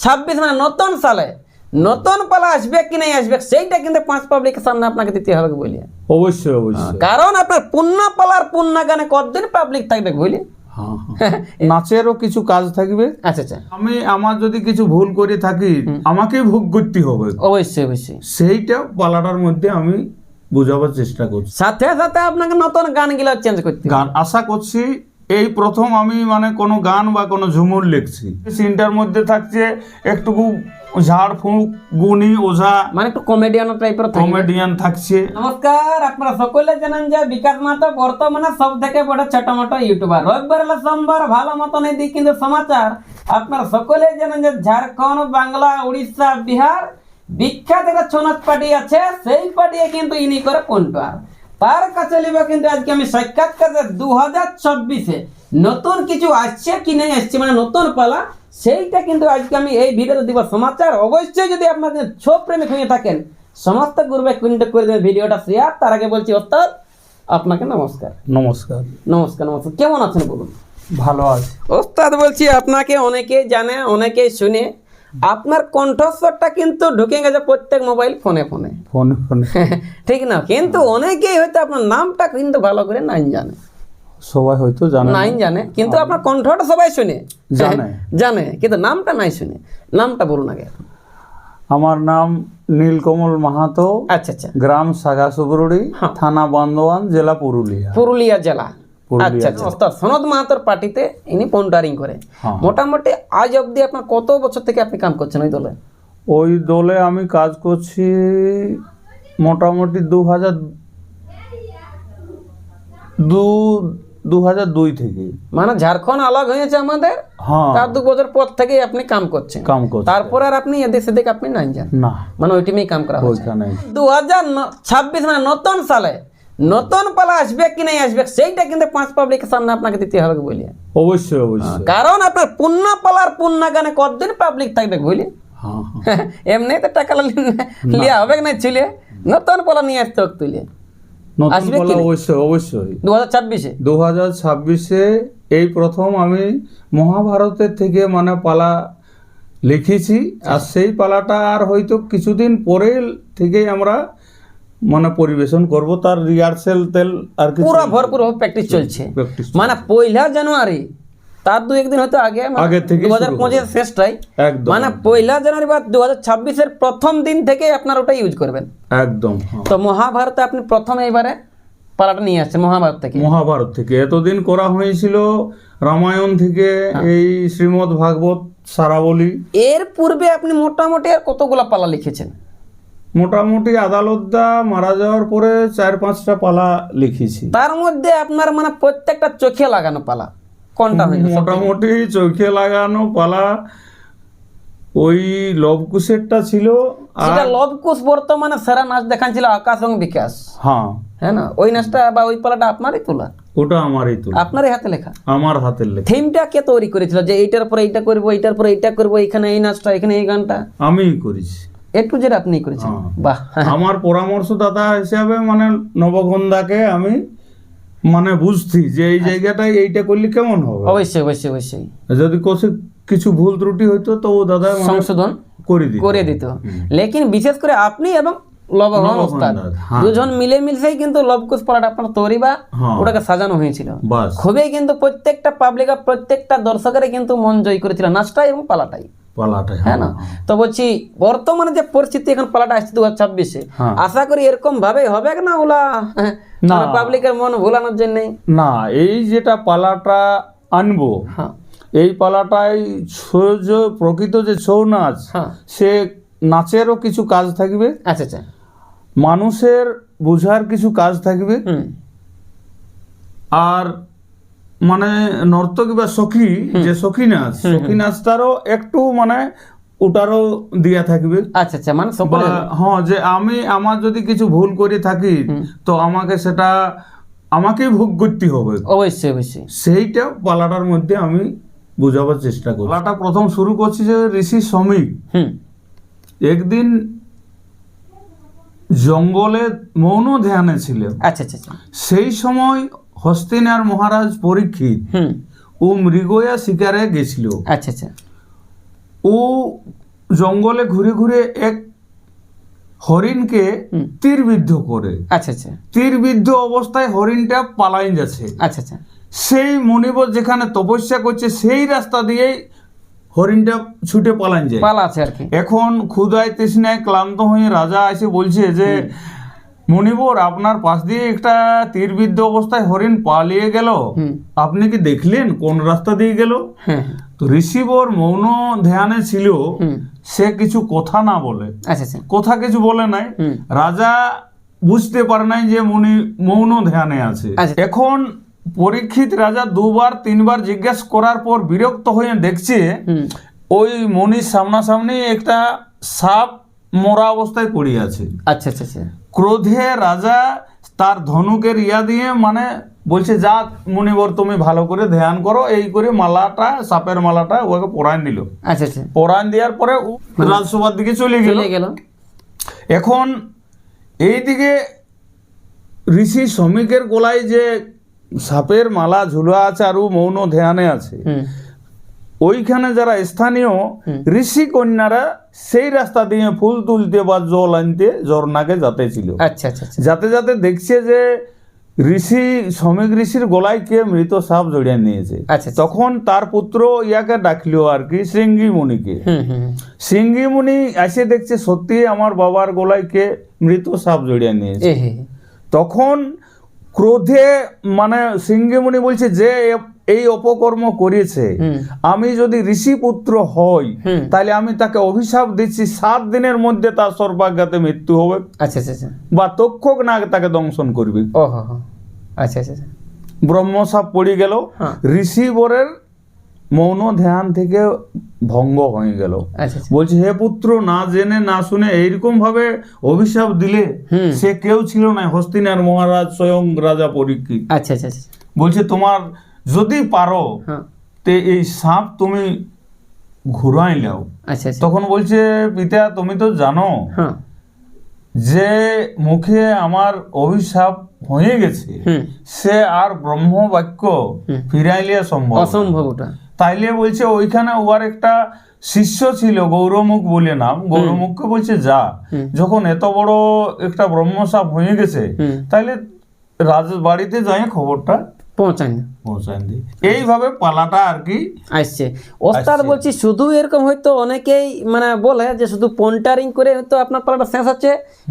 ছাব্বিশ মানে নতুন সালে। নতুন পালা আসবে কি নাই আসবে সেইটা কিন্তু পাঁচ পাবলিকের সামনে আপনাকে দিতে হবে বলিয়ে অবশ্যই অবশ্যই। কারণ আপনার পূর্ণ পালার পূর্ণ গানে কতদিন পাবলিক থাকবে বুঝলি হ্যাঁ হ্যাঁ। নাচেরও কিছু কাজ থাকবে। আচ্ছা আচ্ছা। আমি আমার যদি কিছু ভুল করে থাকি আমাকেই ভোগ করতে হবে। অবশ্যই অবশ্যই। সেইটা পালাটার মধ্যে আমি বোঝাবার চেষ্টা করছি। সাথে সাথে আপনাকে নতুন গানগুলো চেঞ্জ করতে গান আশা করছি এই প্রথম আমি মানে কোনো গান বা কোনো ঝুমুর লিখছি। সিনটার মধ্যে থাকছে একটুকু ঝাড় ফুঁক গুণী ওঝা। মানে একটু কমেডিয়ান টাইপের কমেডিয়ান থাকছে। নমস্কার আপনারা সকলে জানেন যে বিকাশ মাতো বর্তমানে সব থেকে বড় ছোট মোটো ইউটিউবার রবিবার হলো সোমবার ভালো মতন এই দিক কিন্তু সমাচার। আপনারা সকলে জানেন যে ঝাড়খণ্ড বাংলা উড়িষ্যা বিহার বিখ্যাত একটা ছৌ পার্টি আছে সেই পার্টি কিন্তু ইনি করে পন্টুয়ার তার কাছে নিব কিন্তু আজকে আমি সাক্ষাৎকার দু হাজার চব্বিশে নতুন কিছু আসছে কি নেই আসছে মানে নতুন পালা সেইটা কিন্তু আজকে আমি এই ভিডিওতে দিব। সমাচার অবশ্যই যদি আপনাদের ছৌ প্রেমিক হয়ে থাকেন সমস্ত গ্রুপে কিন্তু করে দেবে ভিডিওটা শেয়ার তার আগে বলছি অর্থাৎ আপনাকে নমস্কার। নমস্কার। নমস্কার নমস্কার। কেমন আছেন বলুন? ভালো আছে। ওস্তাদ বলছি আপনাকে অনেকেই জানে অনেকেই শুনে। আপনার কণ্ঠস্বরটা কিন্তু ঢুকে গেছে প্রত্যেক মোবাইল ফোনে ফোনে ফোনে ফোনে ঠিক না? কিন্তু অনেকেই হয়তো আপনার নামটা কিন্তু ভালো করে নাই জানে। সবাই হয়তো জানে। নাই জানে। কিন্তু আপনার কণ্ঠটা সবাই শুনে। জানে। জানে। কিন্তু নামটা নাই শুনে। নামটা বলুন আগে। আমার নাম নীলকমল মাহাতো। আচ্ছা আচ্ছা। গ্রাম সাগা সুবরুড়ি থানা বান্দোয়ান জেলা পুরুলিয়া। পুরুলিয়া জেলা। আচ্ছা আচ্ছা সনদ মাহাতোর পার্টিতে ইনি পন্টারিং করে হ্যাঁ। মোটামুটি আজ অবধি আপনার কত বছর থেকে আপনি কাম করছেন ওই দলে? ওই দলে আমি কাজ করছি মোটামুটি দু হাজার দু দু হাজার দুই থেকে। মানে ঝাড়খণ্ড আলাগ হয়েছে আমাদের হ্যাঁ। তার দু বছর পর থেকে আপনি কাম করছেন। কাম করছি। তারপর আর আপনি এদিক সেদিক আপনি নাই যান? না। মানে ওই টিমেই কাম করা ওইখানে। দু হাজার ছাব্বিশ মানে নতুন সালে নতুন পালা আসবে কি নাই আসবে সেইটা কিন্তু পাঁচ পাবলিকের সামনে আপনাকে দিতে হবে বলিয়ে? অবশ্যই অবশ্যই। কারণ আপনার পূর্ণ পালার পূর্ণ গানে কতদিন পাবলিক থাকবে বুঝলি হ্যাঁ হ্যাঁ। এমনি তো টাকা লিয়া হবে না ছিলে নতুন পালা নিয়ে আসতে হোক তুলে আসবে বলা অবশ্যই অবশ্যই। দু হাজার ছাব্বিশে? দু হাজার ছাব্বিশে এই প্রথম আমি মহাভারতের থেকে মানে পালা লিখেছি আর সেই পালাটা আর হয়তো কিছুদিন পরে থেকেই আমরা মানে পরিবেশন করব তার রিহার্সেল তেল আর কি পুরো ভরপুর প্র্যাকটিস চলছে মানে পয়লা জানুয়ারি তার দু একদিন হয়তো আগে আগে থেকে দু হাজার পঁচিশ শেষটাই। একদম। মানে পয়লা জানুয়ারি বা দু হাজার ছাব্বিশের প্রথম দিন থেকে আপনার ওটা ইউজ করবেন। একদম হ্যাঁ। তো মহাভারতে আপনি প্রথম এইবারে পালাটা নিয়ে আসছেন মহাভারত থেকে। মহাভারত থেকে। এতদিন করা হয়েছিল রামায়ণ থেকে হ্যাঁ। এই শ্রীমদ্ ভাগবত সারাবলি। এর পূর্বে আপনি মোটামুটি আর কতগুলা পালা লিখেছেন? মোটামুটি আদালতদা মারা যাওয়ার পরে চার পাঁচটা পালা লিখেছি। তার মধ্যে আপনার মানে প্রত্যেকটা চোখে লাগানো পালা। কোনটা মোটামুটি চোখে লাগানো পালা ওই লবকুশেরটা ছিল আর সেটা লবকুশ বর্তমানে সেরা নাচ দেখাচ্ছিল আকাশ এবং বিকাশ। হ্যাঁ। হ্যাঁ না? ওই নাচটা বা ওই পালাটা আপনারই তোলা? ওটা আমারই তো আপনারই হাতে লেখা? আমার হাতের লেখা। থিমটা কে তৈরি করেছিল? যে এইটার পরে এইটা করব এইটার পরে এইটা করব এখানে এই নাচটা এখানে এই গানটা? আমিই করেছি। একটু যেটা আপনি করেছেন। হ্যাঁ। বাহ। আমার পরামর্শদাতা হিসাবে মানে নবগন্ধাকে আমি মানে বুঝছি যে এই জায়গাটায় এইটা করলে কেমন হবে? অবশ্যই অবশ্যই অবশ্যই। যদি কিছু ভুল ত্রুটি হইতো তো ও দাদা মানে সংশোধন করে দিত। করে দিত। লেকিন বিশেষ করে আপনি এবং লবঘন ওস্তাদ। হ্যাঁ। দুজন মিলে মিলেই কিন্তু লবকুশ পালাটা আপনার তৈরি বা হ্যাঁ। ওটাকে সাজানো হয়েছিল। খুবই কিন্তু প্রত্যেকটা পাবলিক আর প্রত্যেকটা দর্শকের কিন্তু মন জয় করেছিল নাচটাই এবং পালাটাই। পালাটা হ্যাঁ। না? তো বলছি বর্তমানে যে পরিস্থিতি এখন পালাটা আসছে দু হাজার ছাব্বিশে হ্যাঁ। আশা করি এরকম ভাবে হবে না ওলা? না। পাবলিকের মন ভোলানোর জন্য না এই যেটা পালাটা আনব হ্যাঁ। এই পালাটাই ছৌ যে প্রকৃত যে ছৌ নাচ হ্যাঁ। সে নাচেরও কিছু কাজ থাকবে। আচ্ছা আচ্ছা। মানুষের বোঝার কিছু কাজ থাকবে। আর মানে নর্তকী বা সখী যে সখী নাচ সখী নাচটারও একটু মানে ওটারও দিয়া থাকবে। আচ্ছা আচ্ছা মানে হ্যাঁ যে আমি আমার যদি কিছু ভুল করে থাকি তো আমাকে সেটা আমাকেই ভোগ করতে হবে। অবশ্যই অবশ্যই। সেইটা পালাটার মধ্যে আমি বোঝাবার চেষ্টা করি পালাটা প্রথম শুরু করছি যে ঋষি শ্রমিক হুম। একদিন জঙ্গলে মৌন ধ্যানে ছিলেন। আচ্ছা আচ্ছা আচ্ছা। সেই সময় হস্তিনার মহারাজ পরীক্ষিত। ও মৃগয়া শিকারে গেছিল। আচ্ছা আচ্ছা। ও জঙ্গলে ঘুরে ঘুরে এক হরিণকে তীরবিদ্ধ করে। আচ্ছা আচ্ছা। তীরবিদ্ধ অবস্থায় হরিণটা পালাই যাচ্ছে। আচ্ছা আচ্ছা। সেই মণিবর যেখানে তপস্যা করছে সেই রাস্তা দিয়েই হরিণটা ছুটে পালান যায়। পালা আছে আর কি। এখন ক্ষুদায় তৃষ্ণায় ক্লান্ত হয়ে রাজা এসে বলছে যে মণিবর আপনার পাশ দিয়ে একটা তীরবিদ্ধ অবস্থায় হরিণ পালিয়ে গেল। আপনি কি দেখলেন কোন রাস্তা দিয়ে গেল? হ্যাঁ তো ঋষিবর মৌন ধ্যানে ছিল সে কিছু কথা না বলে। আচ্ছা আচ্ছা। কথা কিছু বলে নাই। রাজা বুঝতে পারে নাই যে মুনি মৌন ধ্যানে আছে। আচ্ছা। এখন পরীক্ষিত রাজা দুবার তিনবার জিজ্ঞেস করার পর বিরক্ত হয়ে দেখছে ওই মনির সামনাসামনি একটা সাপ মরা অবস্থায় পড়ে আছে। আচ্ছা আচ্ছা আচ্ছা। ক্রোধে রাজা তার ধনুকের ইয়া দিয়ে মানে বলছে যা মুনিবর তুমি ভালো করে ধ্যান করো। এই করে মালাটা সাপের মালাটা ওকে পরায়ণ দিল। আচ্ছা আচ্ছা। পরায়ণ দেওয়ার পরে রাজসভার দিকে চলে গেল। এখন এইদিকে ঋষি শ্রমিকের গলায় যে সাপের মালা ঝুলা আছে আর ও মৌন ধ্যানে আছে ওইখানে যারা স্থানীয় ঋষি কন্যারা সেই রাস্তা দিয়ে ফুল তুলতে বা জল আনতে ঝর্ণাকে যাতে ছিল আচ্ছা আচ্ছা আচ্ছা যাতে যাতে দেখছে যে ঋষি শ্রমিক ঋষির গলায় কে মৃত সাপ জড়িয়ে নিয়েছে আচ্ছা আচ্ছা। তখন তার পুত্র ইয়াকে ডাকলো আর কি শৃঙ্গি মুনিকে হুম হুম হুম। সিঙ্গি মুনি এসে দেখছে সত্যি আমার বাবার গলায় কে মৃত সাপ জড়িয়ে নিয়েছে। তখন ক্রোধে মানে সিঙ্গি মুনি বলছে যে এই অপকর্ম করেছে। আমি যদি ঋষি পুত্র হই তাহলে আমি তাকে অভিশাপ দিচ্ছি সাত দিনের মধ্যে তার সর্বাজ্ঞাতে মৃত্যু হবে। আচ্ছা আচ্ছা আচ্ছা। বা তক্ষক না তাকে দংশন করবে। আচ্ছা আচ্ছা আচ্ছা। ব্রহ্মসাপ পড়ে গেল হ্যাঁ। ঋষি বরের মৌন ধ্যান থেকে ভঙ্গ হয়ে গেল। আচ্ছা বলছে হে পুত্র না জেনে না শুনে এইরকম ভাবে অভিশাপ দিলে সে কেউ ছিল না হস্তিনার মহারাজ স্বয়ং রাজা পরীক্ষিত। আচ্ছা আচ্ছা। বলছে তোমার যদি পারো হ্যাঁ। তে এই সাপ তুমি ঘুরাই লাও আচ্ছা আচ্ছা। তখন বলছে পিতা তুমি তো জানো হ্যাঁ। যে মুখে আমার অভিশাপ হয়ে গেছে সে আর ব্রহ্ম বাক্য হুম। ফিরাইলে সম্ভব অসম্ভব ওটা। তাইলে বলছে ওইখানে ওর একটা শিষ্য ছিল গৌরমুখ বলে নাম। গৌরমুখকে বলছে যা। যখন এত বড় একটা ব্রহ্মসাপ হয়ে গেছে তাইলে রাজ বাড়িতে যাই খবরটা পৌঁছান দি এইভাবে পালাটা আর কি আসছে। ওস্তাদ বলছি শুধু এরকম হয়তো অনেকেই মানে বলে যে শুধু পন্টারিং করে হয়তো আপনার পালাটা শেষ হচ্ছে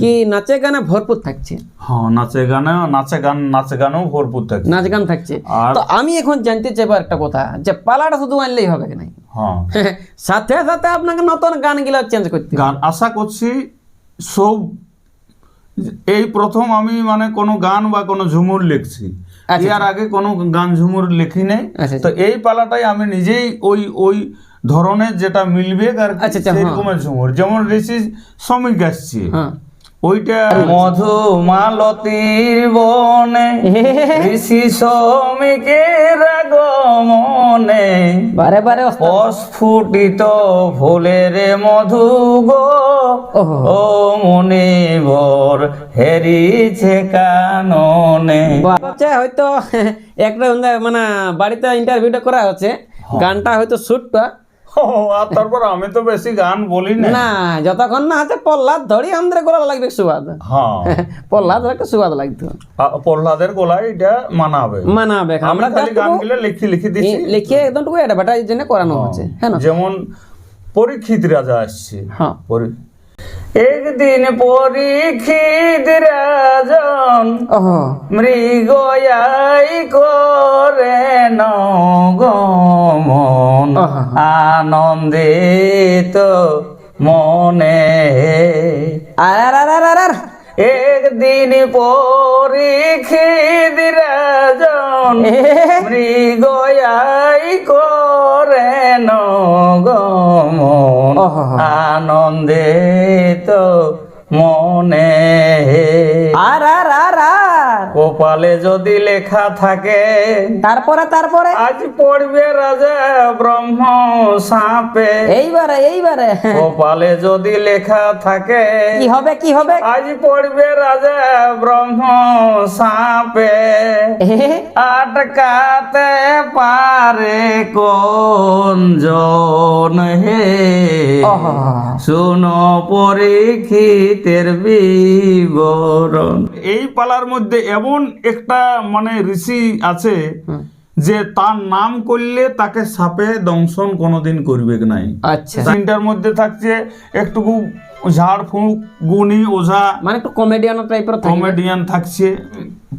কি নাচে গানে ভরপুর থাকছে? হ্যাঁ নাচে গানে নাচে গান নাচে গানেও ভরপুর থাকে নাচ গান থাকছে। তো আমি এখন জানতে চাইব একটা কথা যে পালাটা শুধু আনলেই হবে কি নাই? হ্যাঁ। সাথে সাথে আপনাকে নতুন গানগুলো চেঞ্জ করতে গান আশা করছি সব এই প্রথম আমি মানে কোনো গান বা কোনো ঝুমুর লিখছি। এর আগে কোনো গান ঝুমুর লিখি নেই। আচ্ছা তো এই পালাটাই আমি নিজেই ওই ওই ধরনের যেটা মিলবে আর আচ্ছা, আচ্ছা, হ্যাঁ। সেরকমের ঝুমুর। যেমন ঋষি শ্রমিক আসছে। হ্যাঁ। ওইটা মধু মালতীর বনে ঋষি শ্রমিকের আগমনে। বারে বারে অস্ফুটিত ফুলের মধু গো। ও মনিবর হেরিছে কাননে। বাচ্চা হয়তো একটা মানে বাড়িতে ইন্টারভিউটা করা হচ্ছে গানটা হয়তো শুটটা আর তারপর আমি তো বেশি গান বলি না না যতক্ষণ না আছে প্রহ্লাদ ধরি আমাদের গলা লাগবে সুবাদ। হ্যাঁ। পল্লাদ একটা সুবাদ লাগতো। প্রহ্লাদের গলায় এটা মানাবে। মানাবে আমরা খালি গানগুলো লিখি লিখি দিচ্ছি লিখে একদম টুকু অ্যাডভার্টাইজ জন্য করানো হচ্ছে হ্যাঁ যেমন পরীক্ষিত রাজা আসছে। হ্যাঁ। একদিন পরীক্ষিত রাজন মৃগয়াই করে নগমন। আনন্দিত মনে। আর আর আর একদিন পরীক্ষিত রাজন মৃগয়াই করে নগমন তো আনন্দিত মনে। আর আর আর আর কপালে। যদি লেখা থাকে তারপরে তারপরে? আজ পড়বে রাজা ব্রহ্ম সাপে। এইবারে এইবারে। কপালে যদি লেখা থাকে কি হবে কি হবে? আজ পড়বে রাজা ব্রহ্ম সাপে। আটকাতে পারে কোন জন হে। ওহো। শুনো পরীক্ষিতের বিবরণ। এই পালার মধ্যে এমন একটা মানে ঋষি আছে যে তার নাম করলে তাকে সাপে দংশন কোনোদিন করবে নাই আচ্ছা। তিনটার মধ্যে থাকছে একটুকু ঝাড় ফুঁক গুণী ওঝা। মানে একটু কমেডিয়ান টাইপের কমেডিয়ান থাকছে।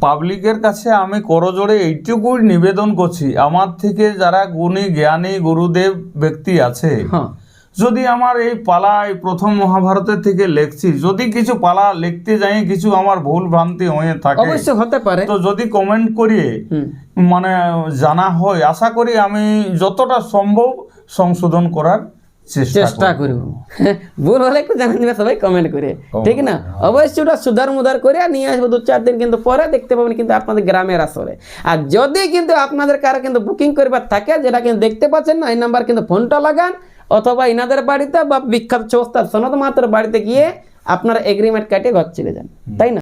পাবলিকের কাছে আমি করজোড়ে এইটুকুই নিবেদন করছি আমার থেকে যারা গুণী জ্ঞানী গুরুদেব ব্যক্তি আছে হ্যাঁ। যদি আমার এই পালা এই প্রথম মহাভারতের থেকে লিখছি যদি কিছু পালা লিখতে যাই কিছু আমার ভুল ভ্রান্তি হয়ে থাকে। অবশ্যই হতে পারে। তো যদি কমেন্ট করিয়ে মানে জানা হয় আশা করি আমি যতটা সম্ভব সংশোধন করার চেষ্টা করব। ভুল হলে একটু জানান দিবে সবাই কমেন্ট করে। ঠিক না? অবশ্যই ওটা সুধার মুদার করে নিয়ে আসব দু চার দিন কিন্তু পরে দেখতে পাবেন কিন্তু আপনাদের গ্রামের আসরে আর যদি কিন্তু আপনাদের কারও কিন্তু বুকিং করবার থাকে যেটা কিন্তু দেখতে পাচ্ছেন না এই নাম্বার কিন্তু ফোনটা লাগান। অথবা ইনাদের বাড়িতে বা বিখ্যাত সংস্থার সনদ মাত্র বাড়িতে গিয়ে আপনার এগ্রিমেন্ট কাটিয়ে ঘর চলে যান তাই না?